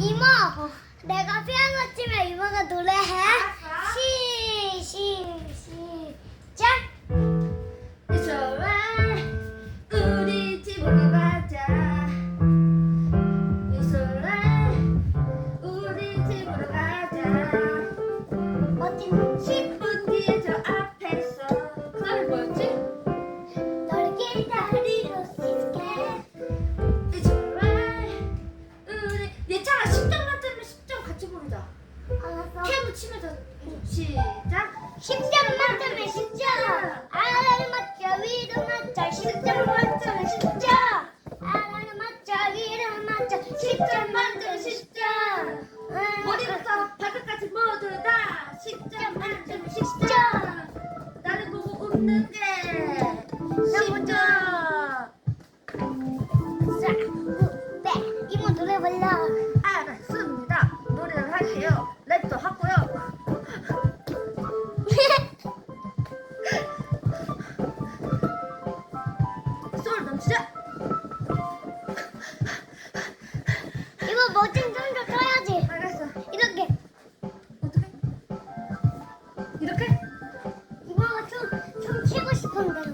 이모, 내가 피아노 치면 이모가 노래해. 알았어. 피아노 치면서 시작 10점 만점에 10점. 아래를 맞춰 위로 맞춰 10점 만점에 10점. 아래를 맞춰 위로 맞춰 10점 만점에 10점. 머리부터 발끝까지 모두 다 10점 만점에 10점 나를 보고 웃는 게 10점 자, 네, 이모 노래 불러. 넘치자 이거 멋진 춤도 춰야지. 알았어 이렇게. 어떻게? 이렇게? 이모가 춤, 춤 추고 싶은 대로.